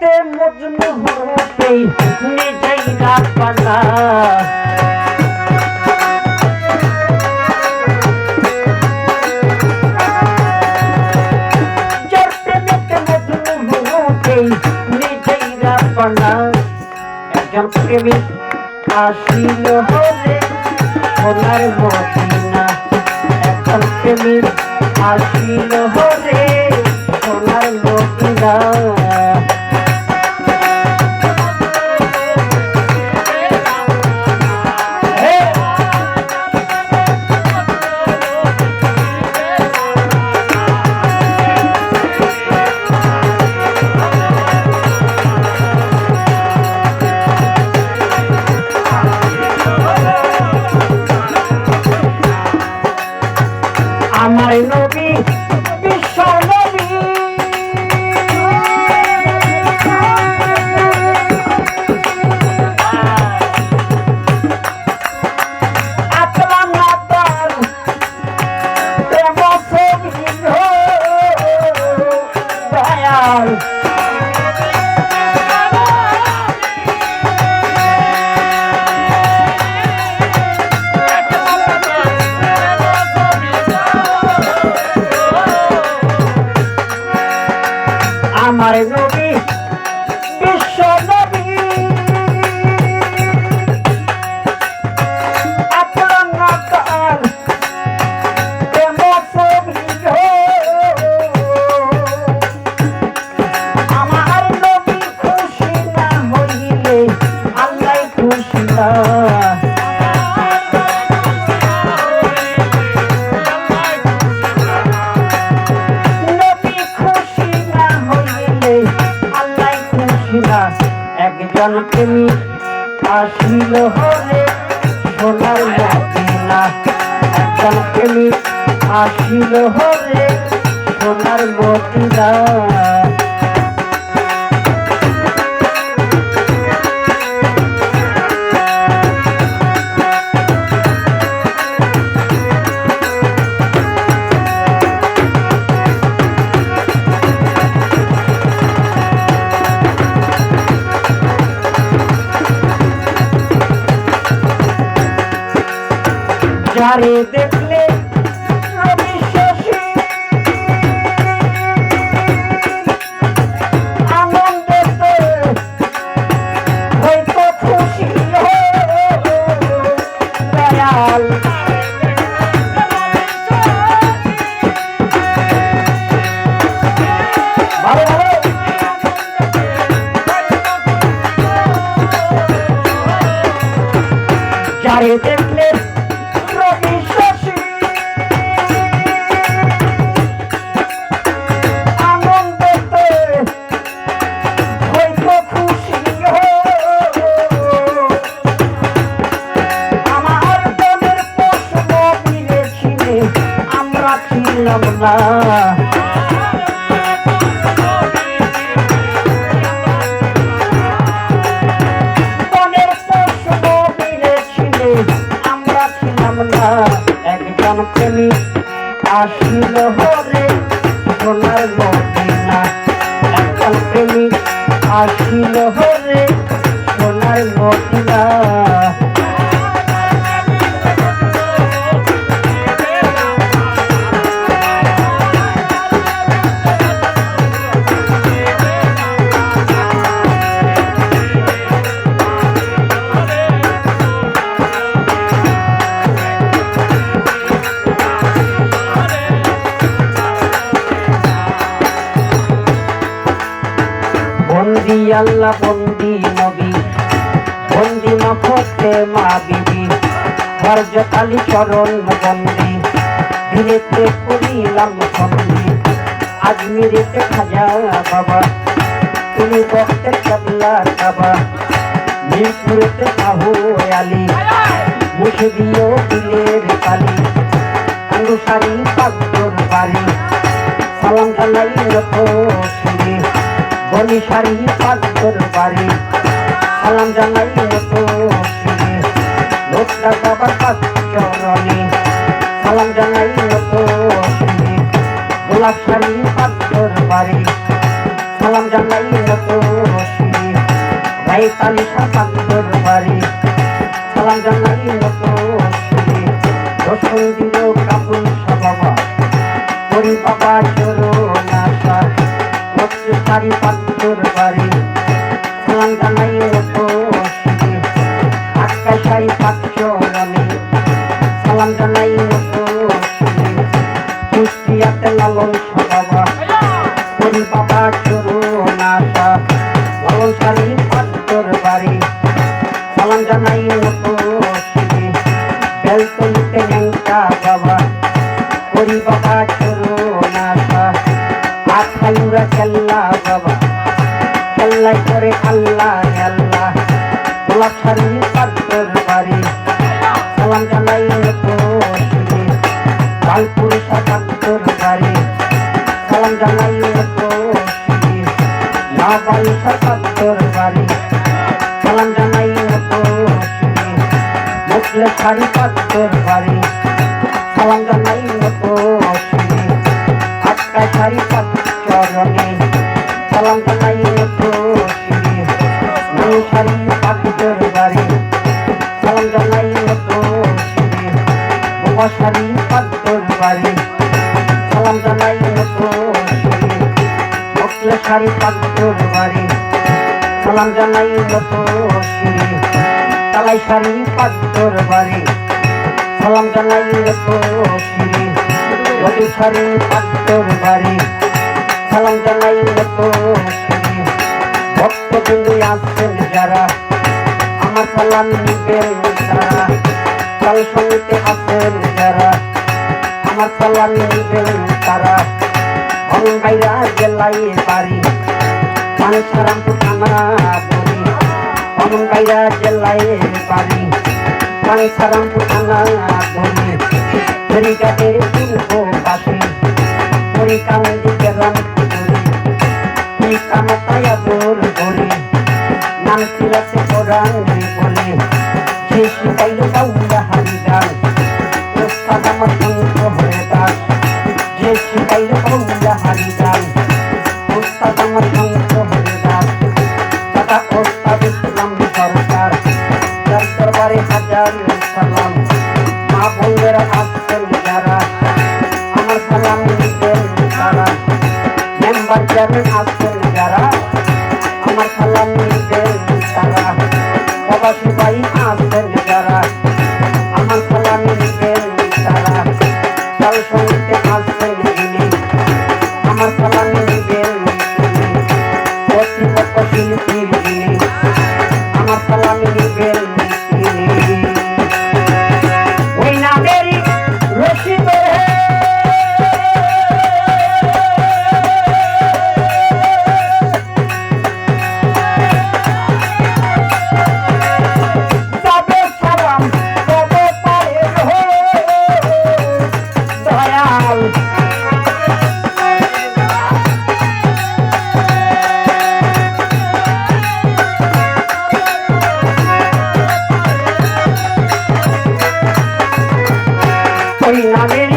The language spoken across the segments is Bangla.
হতে মজনু হতে নিজেই না পানা একজন প্রেমিক আসিল হলে সোনার মদিনা একজন প্রেমিক আসিল হলে সোনার মদিনা আমার নবী বিশ্ব নবী। আকলাম আসিল হলে সোনার মদিনা একজন তুমি আসিল হলে সোনার মদিনা। যারে দেখলে সোনার মদিনা বন্দি আল্লাহ বন্দি হরজ কালী চরণ বন্দি দিনেতে করিলাম বন্দি আজমিরেতে খাজা বাবা। তুমি বক্তের কাবলা কাবা মিরপুরেতে শাহু আলী। মুখে দিও দিলের কালী অনুসারী পাত্তর বাড়ি। সালাম জানাই নত সিঁড়ি গলি সারি পাত্তর বাড়ি। সালাম জানাই সিঁড়ি লোকটা বাবার পাত্তরণী সালাম জানাই সিঁড়ি গোলাপ সারি পাত্তর বাড়ি। সালাম জানাই মতো রশি রাইতালি সাপাত্তর বাড়ি। সালাম জানাই মতো রশি দিল কাপুর সবাবা হরি বাবা চোরো নাশা মৎস্য সারি কুষ্টিয়াতে লালন সবাবা হরি বাবা চরুণ আশা লালন সারি পাত্তর বাড়ি। সালাম জানাই মতো শিবে বেলতলিতে ন্যাংটা বাবা হরি বাবা চরুণ আশা আখাইউরা কেল্লা বাবা কেল্লাই করে আল্লাহ আল্লাহ। গোলাপ সারি সালাম জানাই তো মুখলে সাড়ি পাত্তর বাড়ি সালাম জানাই তো আটকা সাড়ি চরণে সালাম জানাই তো সাড়ি পাত্তর বাড়ি সালাম জানাই তো মশারি পাত্তর বাড়ি সালাম জানাই মতো শাড়ি বাড়ি সালাম জানাই মতো তালাই সারি পাত্তর বাড়ি। সালাম জানাই মতো সারি পাত্তর থানা বলি অমন বাইরা জেলাই বাড়ি মানে সারামপুর থানা বলি। ফেরিঘাটের শিল্প পাশে বলি। যে শিখাইল মেম্বার চেয়ারম্যান ওই নামেরই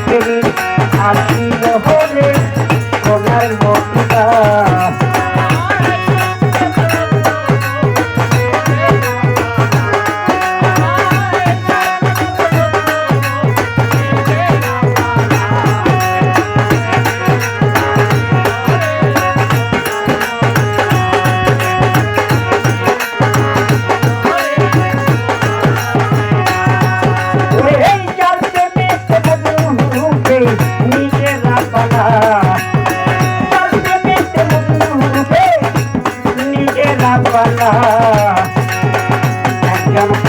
একদম প্রেমিক